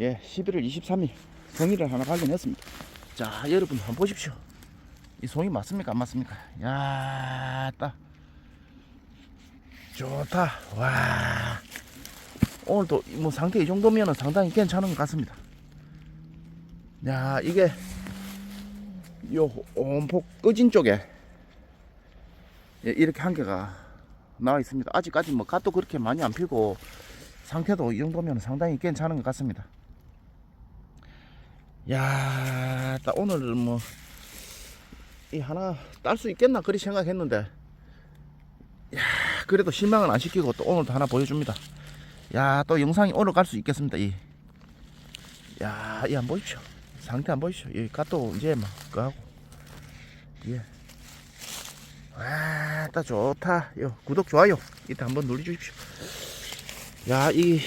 예, 11월 23일 송이를 하나 발견했습니다. 자, 여러분 한번 보십시오. 이 송이 맞습니까? 안 맞습니까? 야, 딱 좋다. 와, 오늘도 뭐 상태 이 정도면 상당히 괜찮은 것 같습니다. 야, 이게 요 온폭 꺼진 쪽에 예, 이렇게 한 개가 나와 있습니다. 아직까지 뭐 갓도 그렇게 많이 안 피고 상태도 이 정도면 상당히 괜찮은 것 같습니다. 야, 딱 오늘 뭐, 이 하나 딸 수 있겠나 그리 생각했는데, 야, 그래도 실망은 안 시키고 또 오늘도 하나 보여줍니다. 야, 또 영상이 오늘 갈수 있겠습니다. 이, 야, 이 안 보십시오. 상태 안 보십시오. 이 갓도 이제 막 그 하고, 예. 와, 딱 좋다. 요 구독 좋아요 이때 한번 눌러주십시오. 야, 이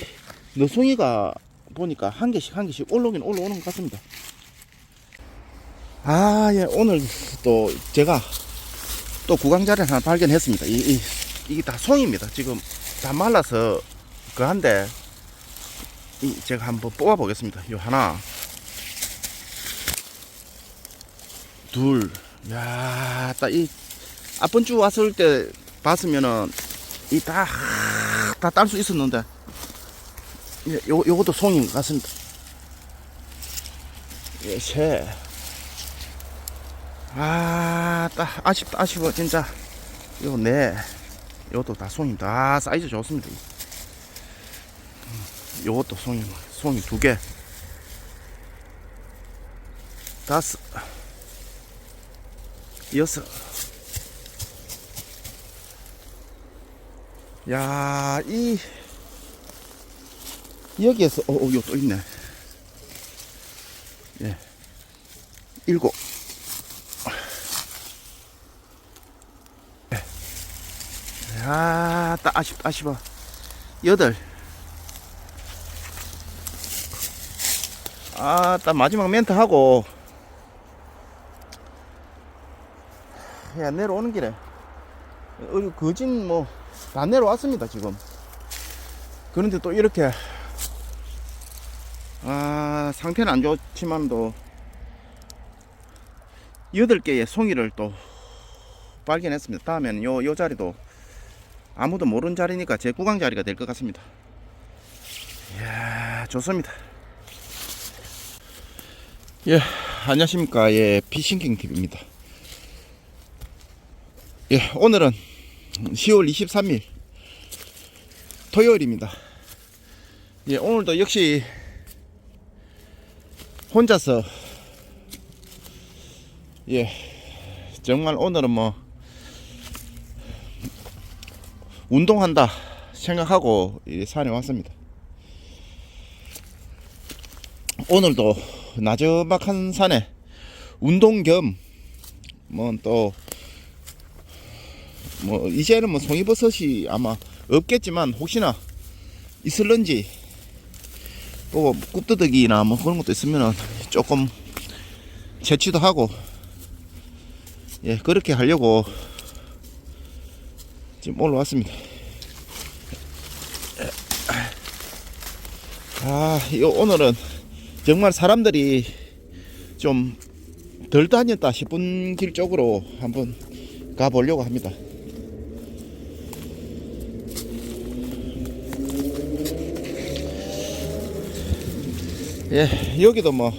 너송이가 보니까 한 개씩 한 개씩 올라오긴 올라오는 것 같습니다. 아, 예, 오늘 또 제가 또 구강자리를 하나 발견했습니다. 이, 이, 이게 다 송입니다. 지금 다 말라서 그 한데, 이 제가 한번 뽑아 보겠습니다. 요 하나, 둘, 야, 딱 이 앞번 주 왔을 때 봤으면은 이 다 다 딸 수 있었는데 예, 요 요것도 송인 것 같습니다. 예, 새. 아, 딱 아쉽다 아쉬워 진짜. 요거 네. 요것도 다 송입니다. 아, 사이즈 좋습니다. 음, 요것도 송이 송이 두 개. 다섯. 여섯. 야, 이 여기에서 어, 어, 요또 있네. 예. 일곱. 예. 야, 딱 아쉽다, 아쉬워. 여덟. 아, 딱 마지막 멘트 하고. 야, 내려오는 길에. 어, 거진 뭐, 다 내려왔습니다, 지금. 그런데 또 이렇게 아, 상태는 안 좋지만도 여덟 개의 송이를 또 발견했습니다. 다음에는 요, 요 자리도 아무도 모르는 자리니까 제 구강 자리가 될 것 같습니다. 이야, 좋습니다. 예, 안녕하십니까. 예, 피싱킹 TV입니다. 예, 오늘은 10월 23일 토요일입니다. 예, 오늘도 역시 혼자서 예 정말 오늘은 뭐 운동한다 생각하고 이 산에 왔습니다. 오늘도 나저막한 산에 운동 겸 뭐또뭐 이제는 뭐 송이버섯이 아마 없겠지만 혹시나 있을런지 뭐 굽두더기나 뭐 그런 것도 있으면은 조금 채취도 하고 예 그렇게 하려고 지금 올라왔습니다. 아, 요 오늘은 정말 사람들이 좀 덜 다녔다 싶은 길 쪽으로 한번 가보려고 합니다. 예, 여기도 뭐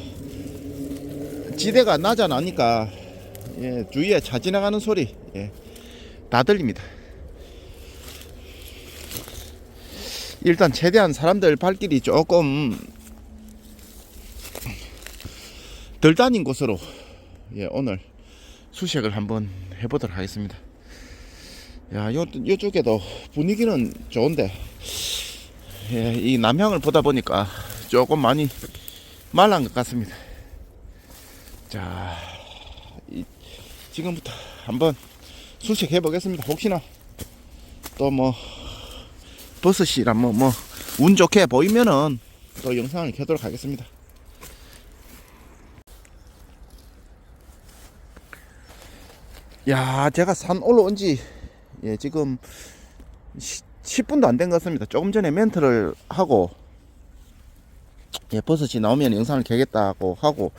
지대가 않으니까 예, 주위에 차 지나가는 소리 예, 다 들립니다. 일단 최대한 사람들 발길이 조금 덜 다닌 곳으로 예, 오늘 수색을 한번 해보도록 하겠습니다. 야, 요, 요쪽에도 분위기는 좋은데 예, 이 남향을 보다 보니까 조금 많이 말란 것 같습니다. 자, 이, 지금부터 한번 수색해 보겠습니다. 혹시나 또 뭐 버섯이라 뭐뭐 운 좋게 보이면은 또 영상을 켜도록 하겠습니다. 야, 제가 산 올라온 지 예, 지금 10분도 안 된 것 같습니다. 조금 전에 멘트를 하고 예, 버섯이 나오면 영상을 켜겠다고 하고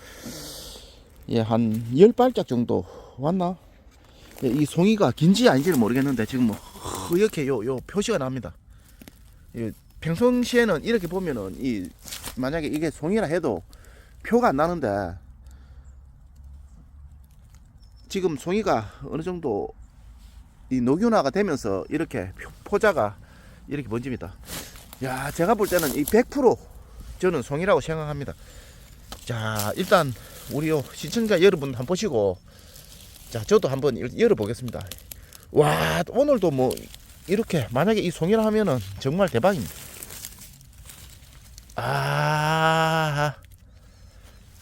예, 한 10발짝 정도 왔나? 예, 이 송이가 긴지 아닌지는 모르겠는데 지금 뭐 허옇게 요, 요 표시가 납니다. 예, 평상시에는 이렇게 보면은 이 만약에 이게 송이라 해도 표가 안 나는데 지금 송이가 어느 정도 이 녹균화가 되면서 이렇게 표- 포자가 이렇게 번집니다. 야, 제가 볼 때는 이 100% 저는 송이라고 생각합니다. 자, 일단 우리 요 시청자 여러분 한번 보시고 자, 저도 한번 열- 열어보겠습니다. 와, 오늘도 뭐 이렇게 만약에 이 송이라 하면은 정말 대박입니다. 아,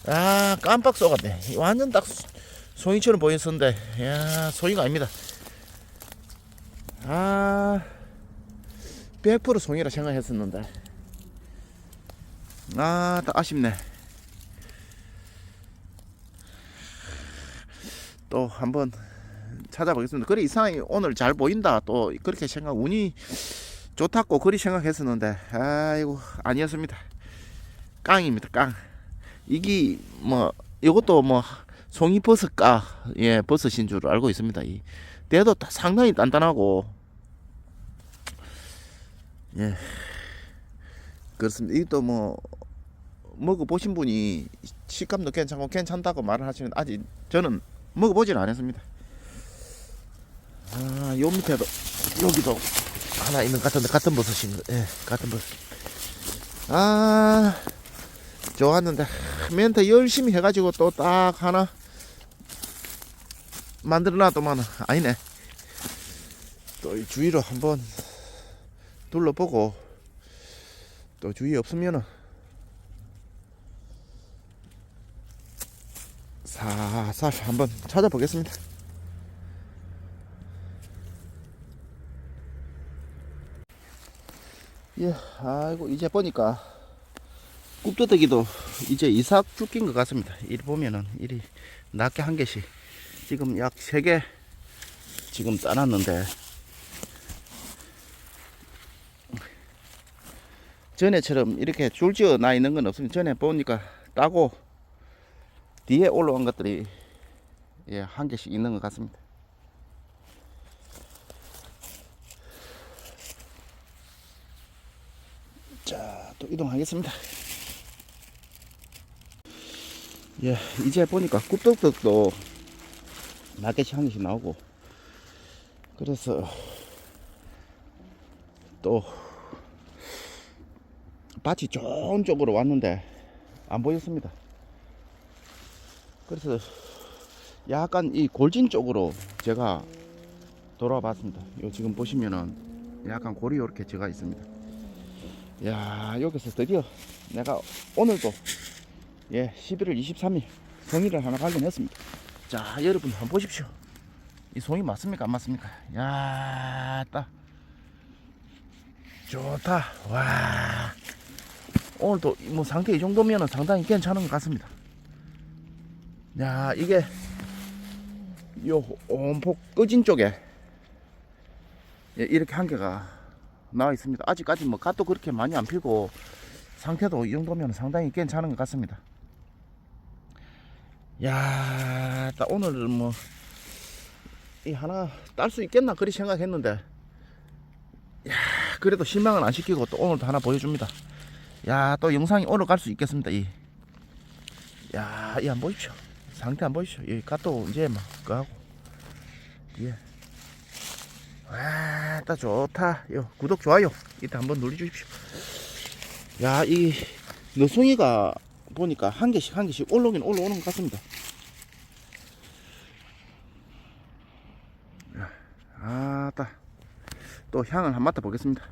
아, 깜빡 쏘갔네. 완전 딱 송이처럼 보였었는데, 야, 송이가 아닙니다. 아, 100% 송이라 생각했었는데, 아, 딱 아쉽네. 또 한번 찾아보겠습니다. 그래 이상하게 오늘 잘 보인다. 또 그렇게 생각 운이 좋다고 그리 생각했었는데 아이고 아니었습니다. 깡입니다. 깡. 이게 뭐 이것도 뭐 송이 버섯가 예 버섯인 줄 알고 있습니다. 이다 상당히 단단하고 예 그렇습니다. 이것도 뭐 먹어 보신 분이 식감도 괜찮고 괜찮다고 말을 하시는 아직 저는 먹어보진 않았습니다. 아, 요 밑에도 여기도 하나 있는 것 같은데 같은 버섯인 거, 예, 같은 버섯. 아, 좋았는데 멘트 열심히 해가지고 또 딱 하나 만들어놔도만 아니네. 또이 주위로 한번 둘러보고 또 주위 없으면은 살살 한번 찾아보겠습니다. 예, 아이고 이제 보니까 굽도덕이도 이제 이삭 죽긴 것 같습니다. 이리 보면은 이리 낮게 한 개씩 지금 약 세 개 지금 따놨는데 전에처럼 이렇게 줄지어 나 있는 건 없습니다. 전에 보니까 따고 뒤에 올라온 것들이 예, 한 개씩 있는 것 같습니다. 자, 또 이동하겠습니다. 예, 이제 보니까 굽떡떡도 몇 개씩 한 개씩 나오고, 그래서 또 밭이 좋은 쪽으로 왔는데 안 보였습니다. 그래서 약간 이 골진 쪽으로 제가 돌아와 봤습니다. 요 지금 보시면은 약간 골이 이렇게 제가 있습니다. 야 여기서 드디어 내가 오늘도 예 11월 23일 송이를 하나 발견했습니다. 자 여러분 한번 보십시오. 이 송이 맞습니까 안 맞습니까? 야딱 좋다 와 오늘도 뭐 상태 이 정도면은 상당히 괜찮은 것 같습니다. 야 이게 요 온폭 꺼진 쪽에 예, 이렇게 한 개가 나와 있습니다. 아직까지 뭐 갓도 그렇게 많이 안 피고 상태도 이 정도면 상당히 괜찮은 것 같습니다. 야, 딱 오늘 뭐 이 하나 딸 수 있겠나 그리 생각했는데 야, 그래도 실망은 안 시키고 또 오늘도 하나 보여줍니다. 야, 또 영상이 오늘 갈수 있겠습니다. 이, 야, 이 안 보십시오. 상태 안 보이시죠? 이 갓도 이제 막 그하고 예. 와, 딱 좋다. 요 구독 좋아요 이때 한번 눌러주십시오. 야, 이 너송이가 보니까 한 개씩 한 개씩 올라오긴 올라오는 것 같습니다. 아, 딱. 또 향을 한 맡아 보겠습니다.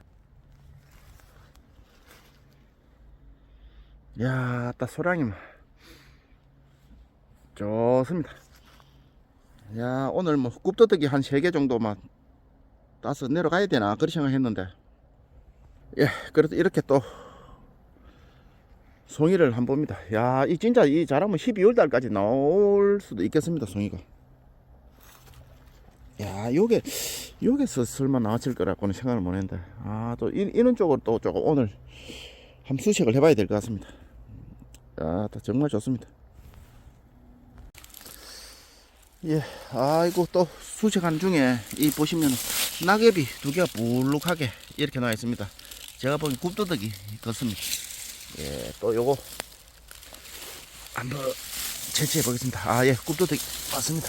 야, 딱 소량이 좋습니다. 야, 오늘 뭐 굽도덕이 한세개 정도만 따서 내려가야 되나 그렇게 생각했는데. 예 그래도 이렇게 또 송이를 한번 봅니다. 야 이 진짜 이 잘하면 12월 달까지 나올 수도 있겠습니다 송이가. 야 요게 요게서 설마 나왔을 거라고는 생각을 못 했는데. 아 또 이런 쪽으로 또 조금 오늘 한번 수색을 해봐야 될 것 같습니다 야, 또 정말 좋습니다. 예, 아이고 또 수색하는 중에 이 보시면 낙엽이 두 개가 불룩하게 이렇게 나와 있습니다. 제가 보기엔 굽도덕이 같습니다. 예, 또 요거 한번 채취해 보겠습니다. 아, 예, 굽도덕이 맞습니다.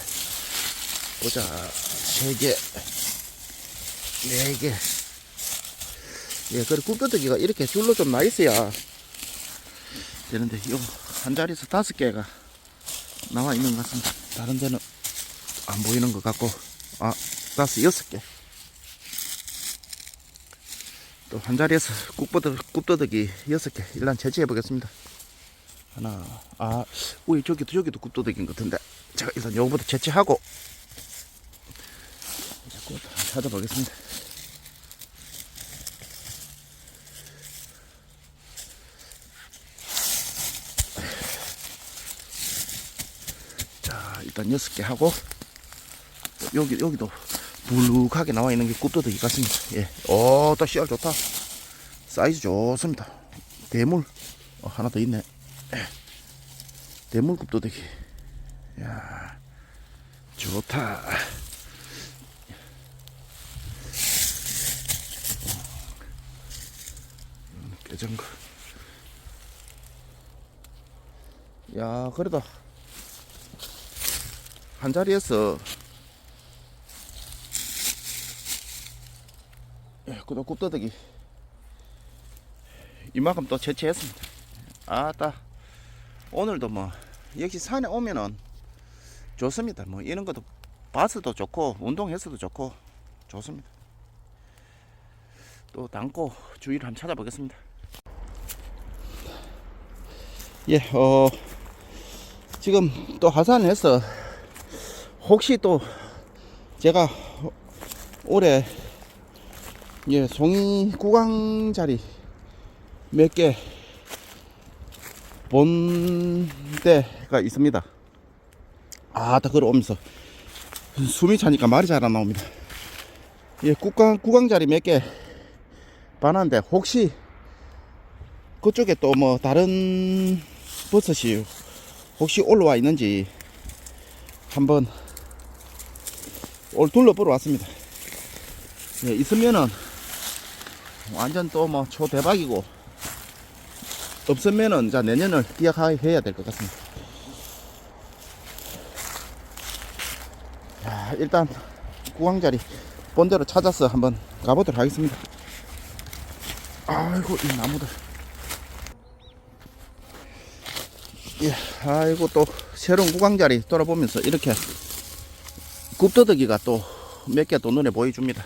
보자, 세 개, 네 개. 예, 그리고 굽도덕이가 이렇게 줄로 좀 나 있어야 되는데 요 한 자리에서 다섯 개가 나와 있는 것 같습니다. 다른 데는 안 보이는 것 같고 아 다섯 여섯 개. 또 한 자리에서 굽도덕 굽도덕이 여섯 개 일단 채취해 보겠습니다. 하나 아 우리 저기도 저기도 굽도덕인 것 같은데 제가 일단 요거부터 채취하고 자꾸 찾아보겠습니다. 자 일단 여섯 개 하고 또 여기 여기도 불룩하게 나와 있는 게 굽도덕이 같습니다. 예, 오 또 씨알 좋다. 사이즈 좋습니다. 대물 어, 하나 더 있네. 예. 대물 굽도덕이. 야 좋다. 깨진 거. 야 그래도 한 자리에서 예, 그도 굽도덕이 이만큼 또 채취했습니다. 아따 오늘도 뭐 역시 산에 오면은 좋습니다. 뭐 이런 것도 봐서도 좋고 운동해서도 좋고 좋습니다. 또 담고 주위를 한번 찾아보겠습니다. 예, 어 지금 또 하산해서 혹시 또 제가 올해 예 송이 구강 자리 몇 개 본 데가 있습니다. 아, 다 걸어오면서 숨이 차니까 말이 잘 안 나옵니다. 예, 구강 구강 자리 몇 개 봤는데 혹시 그쪽에 또 뭐 다른 버섯이 혹시 올라와 있는지 한번 올 둘러보러 왔습니다. 예, 있으면은 완전 또 뭐 초대박이고 없으면은 자 내년을 기약해야 될 것 같습니다. 야, 일단 구강자리 본대로 찾아서 한번 가보도록 하겠습니다. 아이고 이 나무들. 예, 아이고 또 새로운 구강자리 돌아보면서 이렇게 굽더덕이가 또 몇 개 또 눈에 보여줍니다.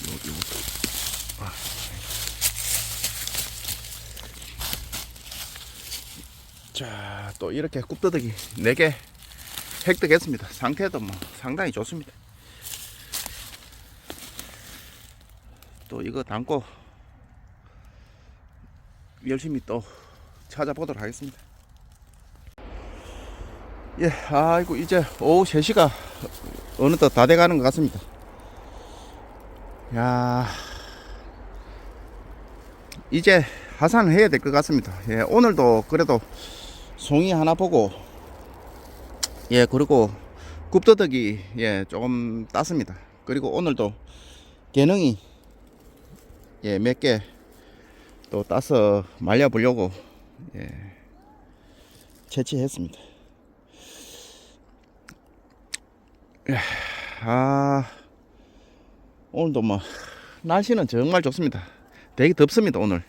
요, 요것도. 아. 자, 또 이렇게 굽더덕이 4개 획득했습니다. 상태도 뭐 상당히 좋습니다. 또 이거 담고 열심히 또 찾아보도록 하겠습니다. 예, 아이고, 이제 오후 3시가 어느덧 다 돼가는 것 같습니다. 야 이제 하산을 해야 될 것 같습니다. 예, 오늘도 그래도 송이 하나 보고 예 그리고 굽더덕이 예 조금 땄습니다. 그리고 오늘도 개능이 예 몇 개 또 따서 말려 보려고 예 채취했습니다. 예, 아 오늘도 뭐 날씨는 정말 좋습니다. 되게 덥습니다 오늘.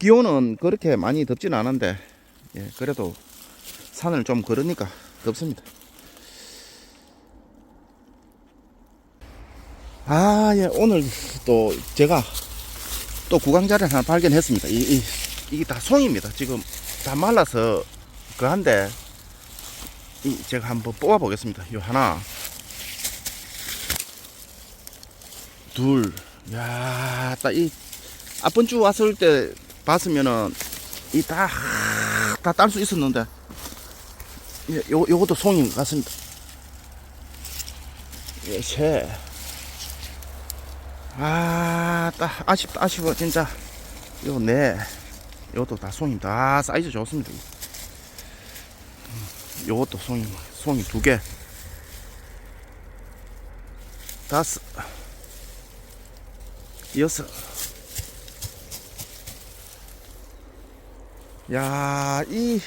기온은 그렇게 많이 덥지는 않은데 예, 그래도 산을 좀 걸으니까 덥습니다. 아, 예, 오늘 또 제가 또 구강자를 하나 발견했습니다. 이, 이, 이게 다 송입니다. 지금 다 말라서 그 한데 이 제가 한번 뽑아 보겠습니다. 요 하나, 둘, 야, 딱 이 앞번 주 왔을 때 봤으면은 이 다 다 딸 수 있었는데 예, 요 요것도 송인 것 같습니다. 예, 새. 아, 따, 아쉽다, 아쉬워, 진짜. 요, 네. 요것도 다 송이, 다 사이즈 좋습니다. 음, 요것도 송이, 송이 두 개. 다섯. 여섯. 야, 이,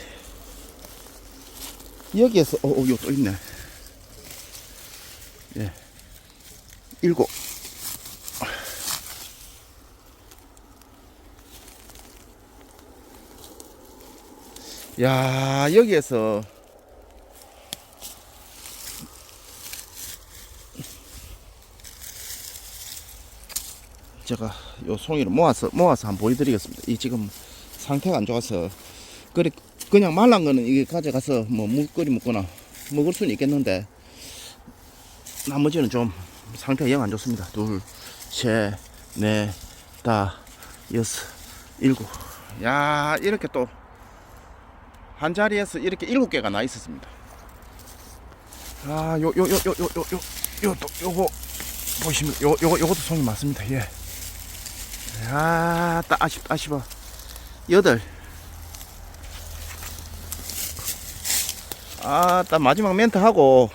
여기에서, 어, 어, 요또 있네. 예. 일곱. 야, 여기에서 제가 요 송이를 모아서 모아서 한번 보여드리겠습니다. 이 지금 상태가 안 좋아서 그래 그냥 말란 거는 이게 가져가서 뭐 물거리 먹거나 먹을 수는 있겠는데 나머지는 좀 상태가 영 안 좋습니다. 둘, 셋, 넷, 다, 여섯, 일곱. 야 이렇게 또 한 자리에서 이렇게 일곱 개가 나 있었습니다. 아, 요, 요, 요, 요, 요, 요, 요, 요, 또, 요거, 보시면, 요, 요거, 요것도 송이 맞습니다. 예. 아, 따, 아쉽, 아쉬워. 여덟. 아, 딱 마지막 멘트 하고,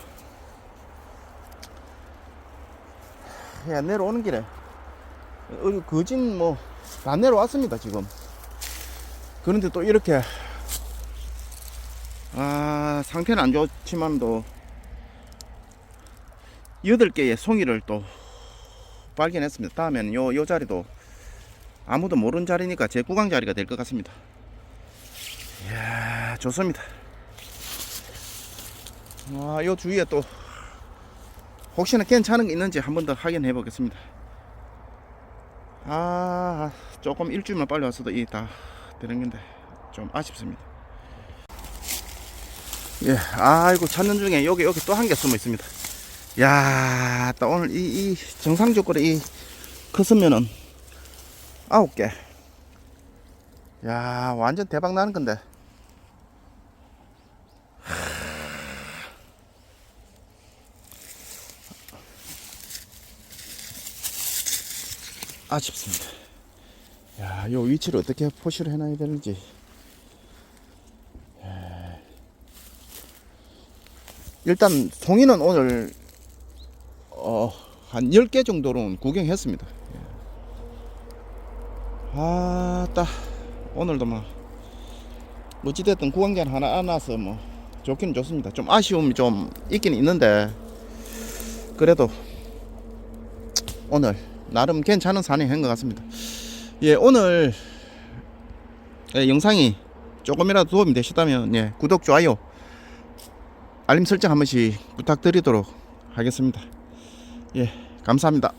야, 내려오는 길에, 어, 거진 뭐, 다 내려왔습니다, 지금. 그런데 또 이렇게, 아, 상태는 안 좋지만도, 여덟 개의 송이를 또 발견했습니다. 다음에는 요, 요 자리도 아무도 모르는 자리니까 제 구강 자리가 될 것 같습니다. 이야, 좋습니다. 아, 요 주위에 또 혹시나 괜찮은 게 있는지 한 번 더 확인해 보겠습니다. 아, 조금 일주일만 빨리 왔어도 이 다 되는 건데 좀 아쉽습니다. 예, 아이고 찾는 중에 여기 여기 또 한 개 숨어 있습니다. 야, 또 오늘 이, 이 정상 적으로 이 컸으면은 아홉 개. 야, 완전 대박 나는 건데. 아쉽습니다. 야, 요 위치를 어떻게 표시를 해놔야 되는지. 일단 송이는 오늘 어, 한 10개 정도는 구경했습니다. 예. 아, 따 오늘도 뭐 어찌됐든 구강전 하나 안 와서 뭐 좋기는 좋습니다. 좀 아쉬움이 좀 있긴 있는데 그래도 오늘 나름 괜찮은 산행한 것 같습니다. 예, 오늘 예, 영상이 조금이라도 도움이 되셨다면 예, 구독, 좋아요, 알림 설정 한 번씩 부탁드리도록 하겠습니다. 예, 감사합니다.